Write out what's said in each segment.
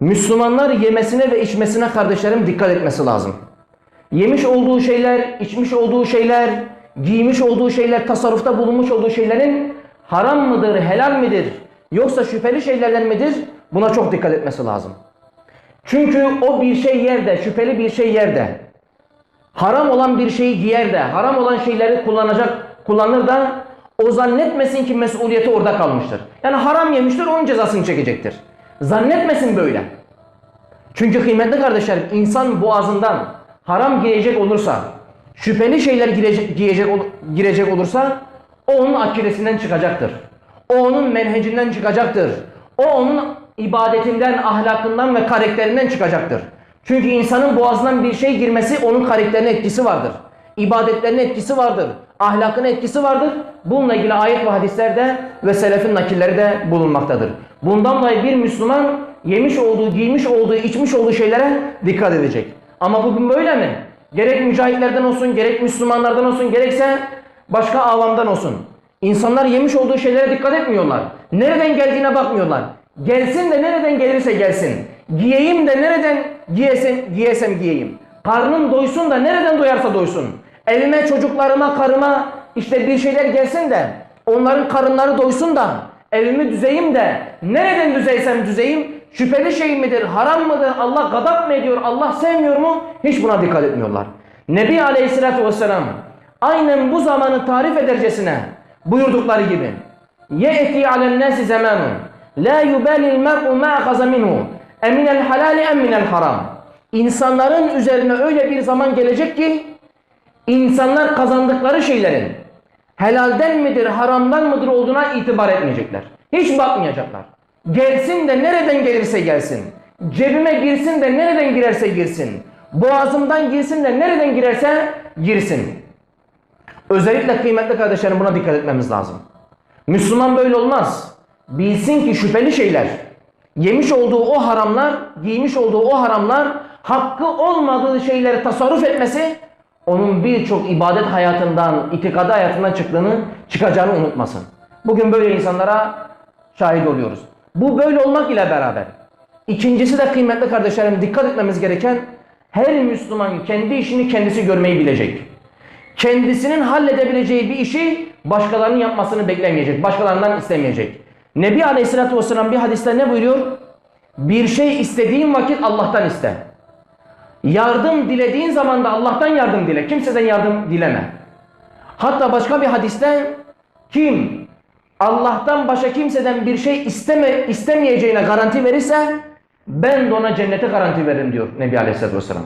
Müslümanlar yemesine ve içmesine kardeşlerim dikkat etmesi lazım. Yemiş olduğu şeyler, içmiş olduğu şeyler, giymiş olduğu şeyler, tasarrufta bulunmuş olduğu şeylerin haram mıdır, helal midir, yoksa şüpheli şeylerden midir? Buna çok dikkat etmesi lazım. Çünkü o bir şey yerde, şüpheli bir şey yerde, haram olan bir şeyi giyer de, haram olan şeyleri kullanacak, kullanır da o zannetmesin ki mesuliyeti orada kalmıştır. Yani haram yemiştir, onun cezasını çekecektir. Zannetmesin böyle. Çünkü kıymetli kardeşlerim, insan boğazından haram girecek olursa, şüpheli şeyler girecek, girecek olursa, o onun akidesinden çıkacaktır. O onun menhecinden çıkacaktır. O onun ibadetinden, ahlakından ve karakterinden çıkacaktır. Çünkü insanın boğazından bir şey girmesi onun karakterine etkisi vardır. İbadetlerine etkisi vardır. Ahlakına etkisi vardır. Bununla ilgili ayet ve hadislerde ve selefin nakilleri de bulunmaktadır. Bundan dolayı bir Müslüman yemiş olduğu, giymiş olduğu, içmiş olduğu şeylere dikkat edecek. Ama bugün böyle mi? Gerek mücahitlerden olsun, gerek Müslümanlardan olsun, gerekse başka avamdan olsun. İnsanlar yemiş olduğu şeylere dikkat etmiyorlar. Nereden geldiğine bakmıyorlar. Gelsin de nereden gelirse gelsin. Giyeyim de nereden giyesem, giyesem giyeyim. Karnım doysun da nereden doyarsa doysun. Evime, çocuklarıma, karıma işte bir şeyler gelsin de onların karınları doysun da evimi düzeyim de nereden düzeysem düzeyim şüpheli şey midir, haram mıdır, Allah gadap mı ediyor, Allah sevmiyor mu? Hiç buna dikkat etmiyorlar. Nebi Aleyhisselatü Vesselam aynen bu zamanı tarif edercesine buyurdukları gibi يَأْتِي عَلَى النَّاسِ زَمَانٌ لَا يُبَالِ الْمَرْءُ مَا أَخَذَ مِنْهُ اَمِنَ الْحَلَالِ اَمِنَ الْحَرَامِ İnsanların üzerine öyle bir zaman gelecek ki insanlar kazandıkları şeylerin helalden midir, haramdan mıdır olduğuna itibar etmeyecekler. Hiç bakmayacaklar. Gelsin de nereden gelirse gelsin. Cebime girsin de nereden girerse girsin. Boğazımdan girsin de nereden girerse girsin. Özellikle kıymetli kardeşlerim buna dikkat etmemiz lazım. Müslüman böyle olmaz. Bilsin ki şüpheli şeyler, yemiş olduğu o haramlar, giymiş olduğu o haramlar, hakkı olmadığı şeyleri tasarruf etmesi, onun birçok ibadet hayatından, itikadi hayatından çıktığını, çıkacağını unutmasın. Bugün böyle insanlara şahit oluyoruz. Bu böyle olmak ile beraber. İkincisi de kıymetli kardeşlerim dikkat etmemiz gereken her Müslüman kendi işini kendisi görmeyi bilecek kendisinin halledebileceği bir işi başkalarının yapmasını beklemeyecek. Başkalarından istemeyecek. Nebi Aleyhisselatü Vesselam bir hadiste ne buyuruyor? Bir şey istediğin vakit Allah'tan iste. Yardım dilediğin zaman da Allah'tan yardım dile. Kimseden yardım dileme. Hatta başka bir hadiste kim Allah'tan başka kimseden bir şey isteme, istemeyeceğine garanti verirse ben de ona cennete garanti veririm diyor Nebi Aleyhisselatü Vesselam.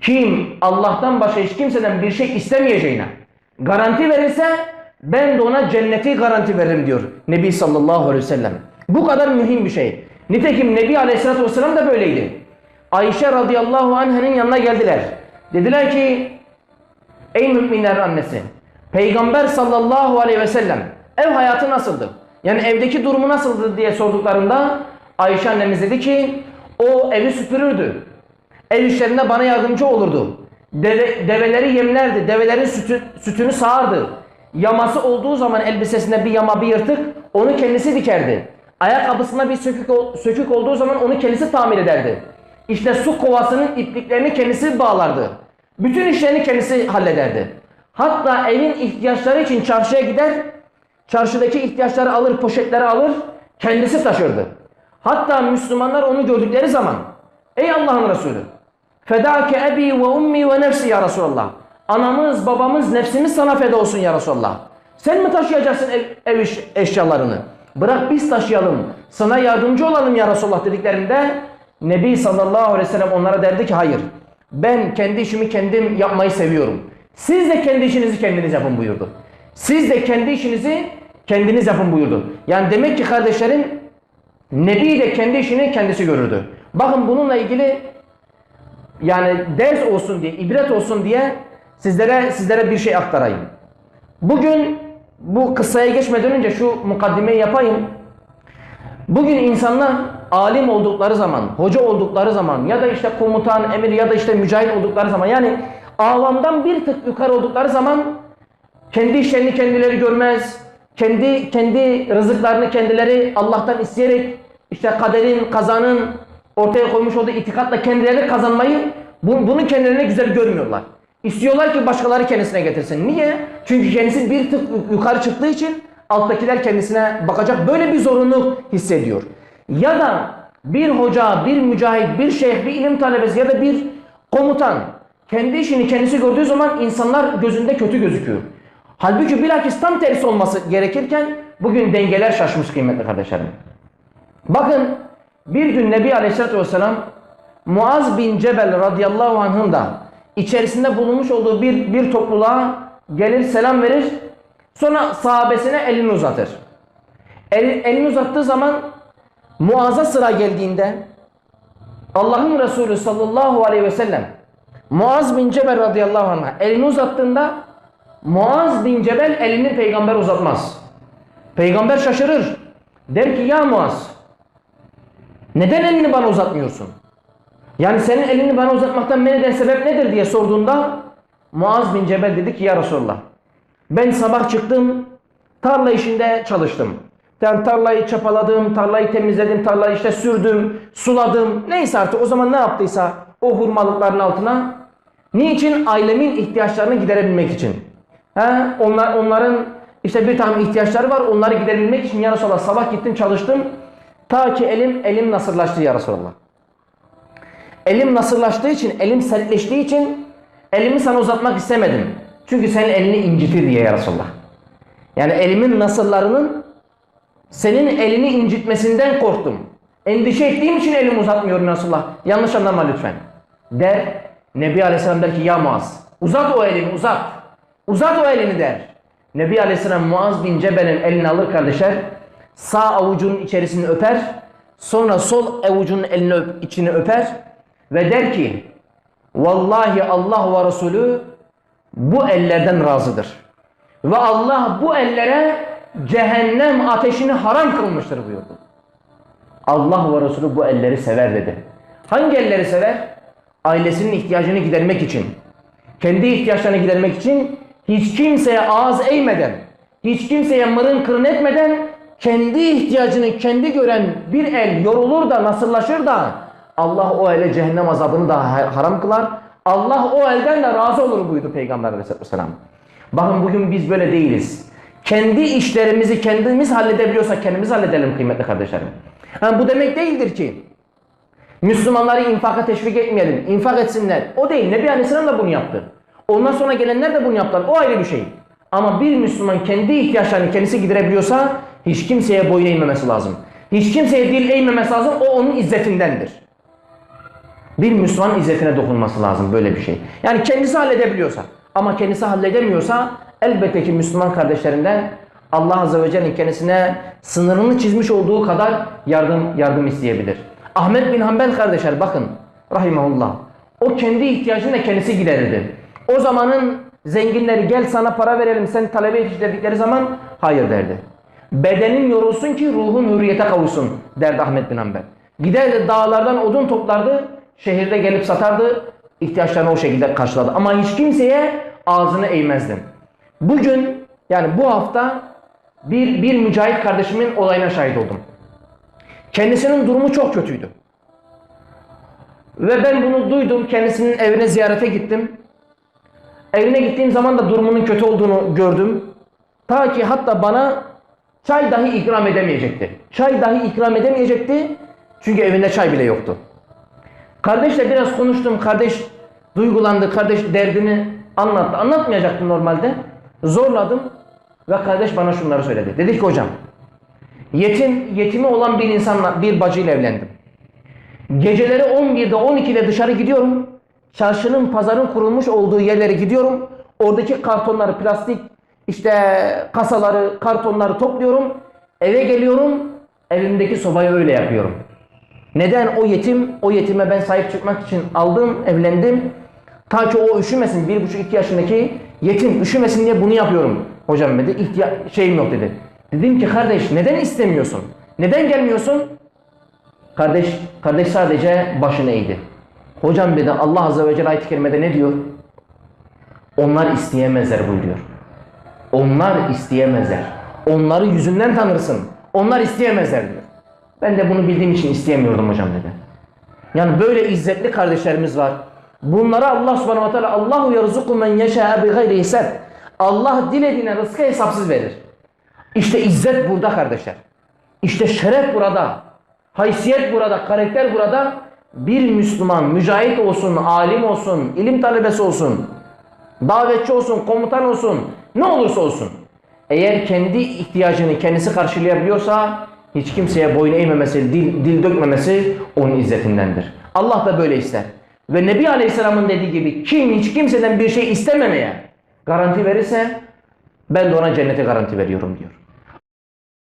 Kim Allah'tan başka hiç kimseden bir şey istemeyeceğine garanti verirse ben de ona cenneti garanti veririm diyor Nebi sallallahu aleyhi ve sellem. Bu kadar mühim bir şey. Nitekim Nebi aleyhissalatü vesselam da böyleydi. Ayşe radıyallahu anh'ın yanına geldiler. Dediler ki ey müminler annesi Peygamber sallallahu aleyhi ve sellem ev hayatı nasıldı? Yani evdeki durumu nasıldı diye sorduklarında Ayşe annemiz dedi ki o evi süpürürdü. Ev işlerinde bana yardımcı olurdu. Deve, develeri yemlerdi. Develerin sütü, sütünü sağardı. Yaması olduğu zaman elbisesinde bir yama bir yırtık onu kendisi dikerdi. Ayakkabısında bir sökük, sökük olduğu zaman onu kendisi tamir ederdi. İşte su kovasının ipliklerini kendisi bağlardı. Bütün işlerini kendisi hallederdi. Hatta evin ihtiyaçları için çarşıya gider, çarşıdaki ihtiyaçları alır, poşetleri alır, kendisi taşırdı. Hatta Müslümanlar onu gördükleri zaman Ey Allah'ın Resulü Fedâke ebi ve ummi ve nefsi ya Resulallah. Anamız, babamız, nefsimiz sana feda olsun ya Resulallah. Sen mi taşıyacaksın ev, ev eşyalarını? Bırak biz taşıyalım. Sana yardımcı olalım ya Resulallah dediklerinde Nebi sallallahu aleyhi ve sellem onlara derdi ki hayır. Ben kendi işimi kendim yapmayı seviyorum. Siz de kendi işinizi kendiniz yapın buyurdu. Siz de kendi işinizi kendiniz yapın buyurdu. Yani demek ki kardeşlerim Nebi de kendi işini kendisi görürdü. Bakın bununla ilgili yani ders olsun diye, ibret olsun diye sizlere sizlere bir şey aktarayım. Bugün bu kıssaya geçmeden önce şu mukaddimeyi yapayım. Bugün insanlar alim oldukları zaman, hoca oldukları zaman ya da işte komutan, emir ya da işte mücahit oldukları zaman yani avamdan bir tık yukarı oldukları zaman kendi işlerini kendileri görmez. Kendi kendi rızıklarını kendileri Allah'tan isteyerek işte kaderin, kazanın ortaya koymuş olduğu itikatla kendilerini kazanmayı bu- bunu kendilerine güzel görmüyorlar. İstiyorlar ki başkaları kendisine getirsin. Niye? Çünkü kendisi bir tık yukarı çıktığı için alttakiler kendisine bakacak böyle bir zorunluluk hissediyor. Ya da bir hoca, bir mücahit, bir şeyh, bir ilim talebesi ya da bir komutan kendi işini kendisi gördüğü zaman insanlar gözünde kötü gözüküyor. Halbuki bilakis tam tersi olması gerekirken bugün dengeler şaşmış kıymetli kardeşlerim. Bakın bir gün Nebi Aleyhisselatü Vesselam Muaz bin Cebel radıyallahu anh'ın da içerisinde bulunmuş olduğu bir, bir topluluğa gelir selam verir. Sonra sahabesine elini uzatır. El- elini uzattığı zaman Muaz'a sıra geldiğinde Allah'ın Resulü sallallahu aleyhi ve sellem Muaz bin Cebel radıyallahu anh'a elini uzattığında Muaz bin Cebel elini peygamber uzatmaz. Peygamber şaşırır. Der ki ya Muaz neden elini bana uzatmıyorsun? Yani senin elini bana uzatmaktan men eden sebep nedir diye sorduğunda Muaz bin Cebel dedi ki ya Resulallah ben sabah çıktım tarla işinde çalıştım. Yani tarlayı çapaladım, tarlayı temizledim, tarlayı işte sürdüm, suladım. Neyse artık o zaman ne yaptıysa o hurmalıkların altına. Niçin? Ailemin ihtiyaçlarını giderebilmek için. He? Onlar, onların işte bir tane ihtiyaçları var. Onları giderebilmek için ya Resulallah sabah gittim çalıştım. Ta ki elim elim nasırlaştı ya Resulallah. Elim nasırlaştığı için, elim sertleştiği için elimi sana uzatmak istemedim. Çünkü senin elini incitir diye ya Resulallah. Yani elimin nasırlarının senin elini incitmesinden korktum. Endişe ettiğim için elimi uzatmıyorum ya Resulallah. Yanlış anlama lütfen. Der, Nebi Aleyhisselam der ki ya Muaz uzat o elini uzat. Uzat o elini der. Nebi Aleyhisselam Muaz bin Cebel'in elini alır kardeşler. Sağ avucunun içerisini öper. Sonra sol avucunun elini öp, içini öper. Ve der ki Vallahi Allah ve Resulü bu ellerden razıdır. Ve Allah bu ellere cehennem ateşini haram kılmıştır buyurdu. Allah ve Resulü bu elleri sever dedi. Hangi elleri sever? Ailesinin ihtiyacını gidermek için, kendi ihtiyaçlarını gidermek için hiç kimseye ağız eğmeden, hiç kimseye mırın kırın etmeden kendi ihtiyacını kendi gören bir el yorulur da nasırlaşır da Allah o ele cehennem azabını da ha- haram kılar. Allah o elden de razı olur buyurdu Peygamber Aleyhisselatü. Bakın bugün biz böyle değiliz. Kendi işlerimizi kendimiz halledebiliyorsak kendimiz halledelim kıymetli kardeşlerim. Ha, bu demek değildir ki Müslümanları infaka teşvik etmeyelim. infak etsinler. O değil. Nebi Aleyhisselam da bunu yaptı. Ondan sonra gelenler de bunu yaptılar. O ayrı bir şey. Ama bir Müslüman kendi ihtiyaçlarını kendisi giderebiliyorsa hiç kimseye boyun eğmemesi lazım. Hiç kimseye dil eğmemesi lazım. O onun izzetindendir. Bir Müslüman izzetine dokunması lazım böyle bir şey. Yani kendisi halledebiliyorsa ama kendisi halledemiyorsa elbette ki Müslüman kardeşlerinden Allah Azze ve Celle'nin kendisine sınırını çizmiş olduğu kadar yardım yardım isteyebilir. Ahmet bin Hanbel kardeşler bakın rahimahullah. O kendi ihtiyacını da kendisi giderirdi. O zamanın zenginleri gel sana para verelim sen talebe yetiş dedikleri zaman hayır derdi. Bedenin yorulsun ki ruhun hürriyete kavuşsun derdi Ahmet bin Hanbel. Giderdi dağlardan odun toplardı, şehirde gelip satardı, ihtiyaçlarını o şekilde karşıladı. Ama hiç kimseye ağzını eğmezdi. Bugün yani bu hafta bir, bir mücahit kardeşimin olayına şahit oldum. Kendisinin durumu çok kötüydü. Ve ben bunu duydum, kendisinin evine ziyarete gittim. Evine gittiğim zaman da durumunun kötü olduğunu gördüm. Ta ki hatta bana çay dahi ikram edemeyecekti. Çay dahi ikram edemeyecekti. Çünkü evinde çay bile yoktu. Kardeşle biraz konuştum. Kardeş duygulandı. Kardeş derdini anlattı. Anlatmayacaktım normalde. Zorladım. Ve kardeş bana şunları söyledi. Dedi ki hocam yetim, yetimi olan bir insanla bir bacıyla evlendim. Geceleri 11'de 12'de dışarı gidiyorum. Çarşının, pazarın kurulmuş olduğu yerlere gidiyorum. Oradaki kartonları, plastik işte kasaları, kartonları topluyorum. Eve geliyorum. Evimdeki sobayı öyle yapıyorum. Neden? O yetim, o yetime ben sahip çıkmak için aldım, evlendim. Ta ki o üşümesin, bir buçuk iki yaşındaki yetim üşümesin diye bunu yapıyorum. Hocam dedi, ihtiya şeyim yok dedi. Dedim ki kardeş neden istemiyorsun? Neden gelmiyorsun? Kardeş, kardeş sadece başını eğdi. Hocam dedi Allah Azze ve Celle ayet-i kerimede ne diyor? Onlar isteyemezler buyuruyor. Onlar isteyemezler. Onları yüzünden tanırsın. Onlar isteyemezler diyor. Ben de bunu bildiğim için isteyemiyordum hocam dedi. Yani böyle izzetli kardeşlerimiz var. Bunlara Allah subhanahu ve teala Allahu yerzuku men yeşâ bi gayri hisab. Allah dilediğine rızkı hesapsız verir. İşte izzet burada kardeşler. İşte şeref burada. Haysiyet burada, karakter burada. Bir Müslüman, mücahit olsun, alim olsun, ilim talebesi olsun, davetçi olsun, komutan olsun, ne olursa olsun. Eğer kendi ihtiyacını kendisi karşılayabiliyorsa hiç kimseye boyun eğmemesi, dil, dil dökmemesi onun izzetindendir. Allah da böyle ister. Ve Nebi Aleyhisselam'ın dediği gibi kim hiç kimseden bir şey istememeye garanti verirse ben de ona cennete garanti veriyorum diyor.